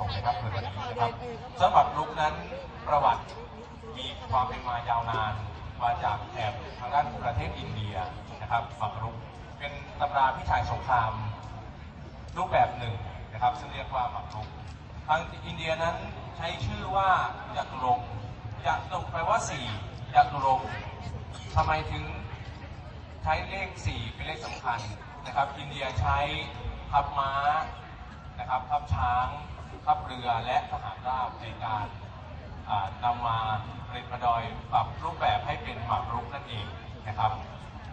ผมนะครับเพื่อนวันนี้นะครับสำหรับลุกนั้นประวัติมีความเป็นมายาวนานมาจากแถบทางด้านประเทศอินเดียนะครับหมักรุกเป็นตำราพิชัยสงครามรูปแบบหนึ่งนะครับซึ่งเรียกว่าหมักรุกทางอินเดียนั้นใช้ชื่อว่ายัตุรงค์ยัตุรงค์แปลว่าสี่ยัตุรงค์ทำไมถึงใช้เลข4เป็นเลขสำคัญนะครับ อินเดียใช้ทัพม้า นะครับทัพช้างทัพเรือและทหารราบในการนำมาเรียนประดอยปรับรูปแบบให้เป็นหมากรุกนั่นเองนะครับ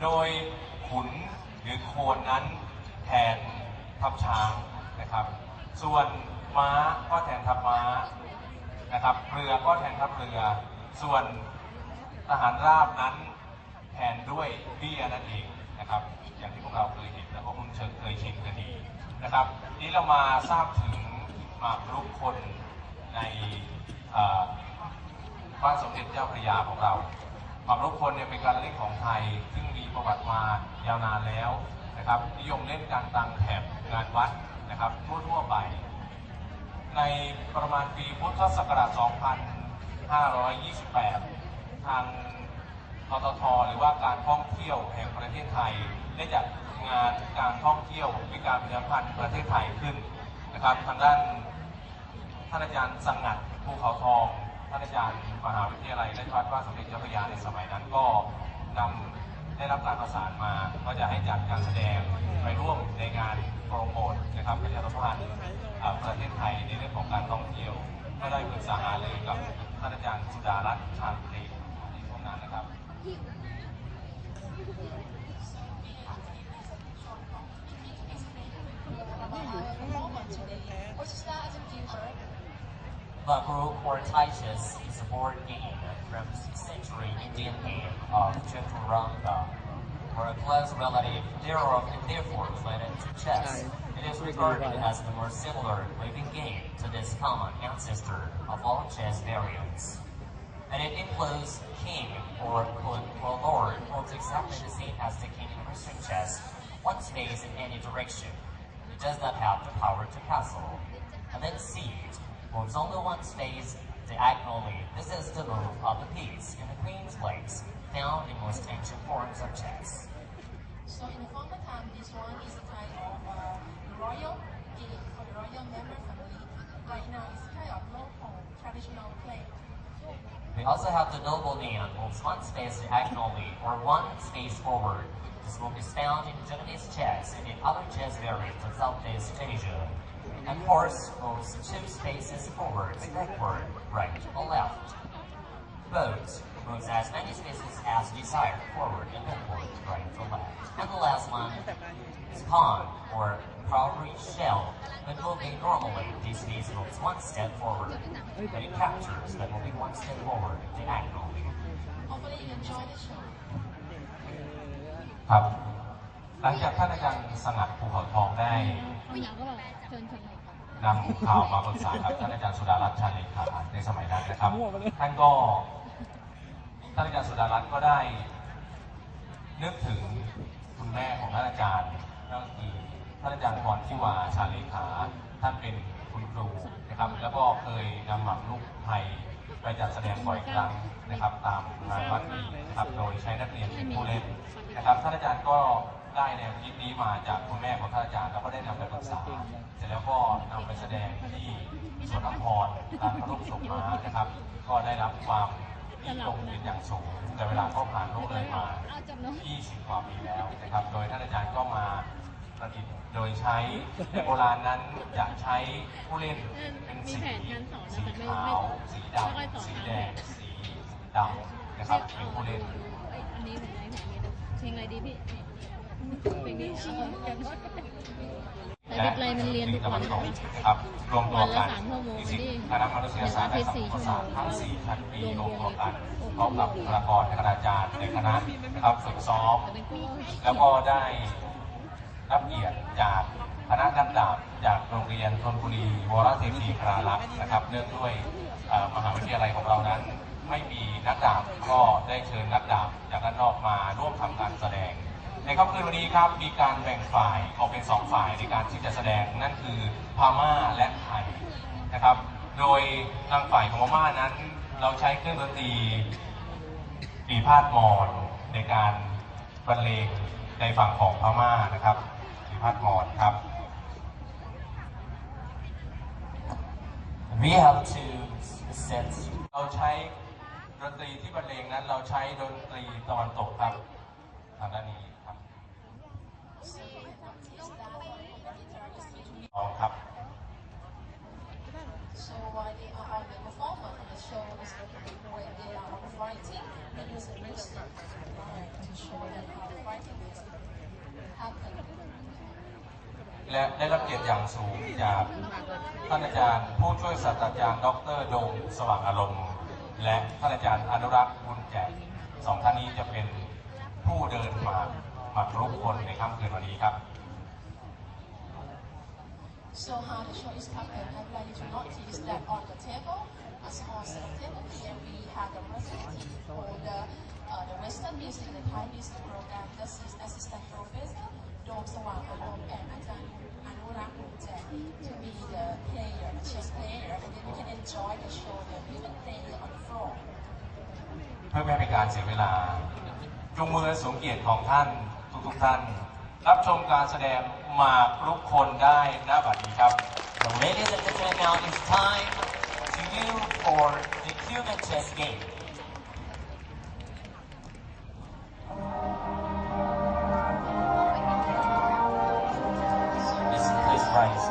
โดยขุนหรือโคนนั้นแทนทัพช้างนะครับ ส่วนม้าก็แทนทัพม้านะครับเรือก็แทนทัพเรือ ส่วนทหารราบนั้นแทนด้วยเบี้ยนั่นเองนะครับ อย่างที่พวกเราเคยเห็นและก็คุ้นเชิญเคยชินกันดี นะครับ นี้เรามาทราบถึงมากรุกคนในบ้านสมเด็จเจ้าพระยาของเราหมากรุกคนเนี่ยเป็นการเล่นของไทย ซึ่งมีประวัติมายาวนานแล้วนะครับ นิยมเล่นกันตามแถบงานวัดนะครับทั่วๆไป ในประมาณปีพุทธศักราช 2528 ทางทททหรือว่าการท่องเที่ยวแห่งประเทศไทย ได้จัดงานการท่องเที่ยววิการพิพิธภัณฑ์ประเทศไทยขึ้นนะครับ ทางด้านท่านอาจารย์สังกัดภูเขาทองท่านอาจารย์มหาวิทยาลัยราชภัฏว่าสมเด็จเจ้าพระยาในสมัยนั้นก็นำได้รับการประสานมาก็จะให้จัดการแสดงไปร่วมในงานโปรโมทนะครับประชาสัมพันธ์ Or Taishas is a board game from 6th century Indian game of Chaturanga. For a close relative thereof and therefore related to chess, it is regarded as the more similar living game to this common ancestor of all chess variants. And it includes king or, or lord holds exactly the same as the king in Western chess, one space in any direction. It does not have the power to castle. And then siege moves only one space diagonally. This is the move of the piece in the queen's place, found in most ancient forms of chess. So in the former time, this one is a kind of uh, royal game for the royal member family. Right now, it's kind of local traditional play. We also have the noble man moves one space diagonally or one space forward. This move is found in Japanese chess and in other chess variants of Southeast Asia and horse moves two spaces forward, backward, right, or left. Boat moves as many spaces as desired, forward and backward, right or left. And the last one is pawn or probably shell, but moving normally. This piece moves one step forward. Then it captures, that will one step forward, diagonally. Hopefully you enjoy the show. Up. หลังจากท่านอาจารย์สงัดภูเขาทองได้ผู้หญิงก็บอกเชิญชิญนำข่าวมาปรึกษากับท่านอาจารย์สุดารัตน์ชาญเลขาในสมัยนั้นนะครับ ท่านก็ท่านอาจารย์สุดารัตน์ก็ได้ นึกถึงคุณแม่ของท่านอาจารย์ก็คือท่านอาจารย์พรทิวาชาญเลขา ท่านเป็นคุณครูนะครับ แล้วก็เคยนำหมากรุกไทยไปจัดแสดงบ่อยครั้งนะครับ ตามงานวัดนี้นะครับ โดยใช้นักเรียนเป็นผู้เล่นนะครับท่านอาจารย์ก็ ได้แนวคิดนี้มาจากคุณแม่ของท่านอาจารย์แล้วก็ได้นำไปปรึกษา เสร็จแล้วก็นำไปแสดงที่สวนอัมพรการพระรูปทรงม้านะครับ ก็ได้รับความนิยมเป็นอย่างสูง แต่เวลาก็ผ่านโลกเลยมา 20 กว่าปีแล้วนะครับ โดยท่านอาจารย์ก็มาประดิษฐ์โดยใช้ในโบราณนั้นจะใช้ผู้เล่นเป็นสีแผนการสอนนะสีแต่ไม่ขาวสีดำสีแดงสีดำนะครับเป็นผู้เล่นอันนี้ผมไม่แผนนี้เพลงอะไรดีพี่ เพลงนี้ชิงกันแต่วิทย์ไรมันเรียนทุกวันตะวันตกนะครับรวมตัวกันวันละสามชั่วโมงนิสิตนี่คณะมนุษยศาสตร์และสังคมศาสตร์ทั้ง4ชั้นปีรวมตัวกันพร้อมกับบุคลากรและคณาจารย์ในคณะนะครับฝึกซ้อมแต่เป็นคู่แล้วก็ได้รับเกียรติจากคณะนักดาบจากโรงเรียนธนบุรีวรเทพีพรารักษ์นะครับเนื่องด้วยเอ่อมหาวิทยาลัยของเรานั้น ไม่มีนักดาบก็ได้เชิญนักดาบจากด้านนอกมาร่วมทำการแสดง ในค่ำคืนวันนี้ครับมีการแบ่งฝ่ายออกเป็นสองฝ่ายในการที่จะแสดงนั่นคือพม่าและไทยนะครับ โดยทางฝ่ายของพม่านั้น เราใช้เครื่องดนตรีปีพาดมอนในการบรรเลงในฝั่งของพม่านะครับปีพาดมอนครับ We have to set เราใช้ดนตรีที่บรรเลงนั้นเราใช้ดนตรีตะวันตกครับทางด้านนี้ครับ So we practice that on the guitar is usually ลอง ครับ So while they are on the performer on the show is when they are on the fighting, they use the music to show them how fighting is happen. และได้รับเกียรติอย่างสูงจากท่านอาจารย์ ผู้ช่วยศาสตราจารย์ ดรโดมสว่างอารมณ์ และท่านอาจารย์อนุรักษ์บุญแจกสองท่านนี้จะเป็นผู้เดินมามารุกคนในค่ำคืนวันนี้ครับ So how the show is happening, I'd like you to notice that on the table, as on the table here, we have the representative for the, uh, the Western music, the Thai music program. This is Assistant Professor Dom Sawang Alom and Ajahn Anurak Mujek to be the player, the chess player, and then you can enjoy the show, the even play on the floor. เพื่อไม่ให้เป็นการเสียเวลาจงมือสมเกียรติของท่านทุกๆท่าน รับชมการแสดง The So ladies and gentlemen now it's time to you for the human chess game. ใช่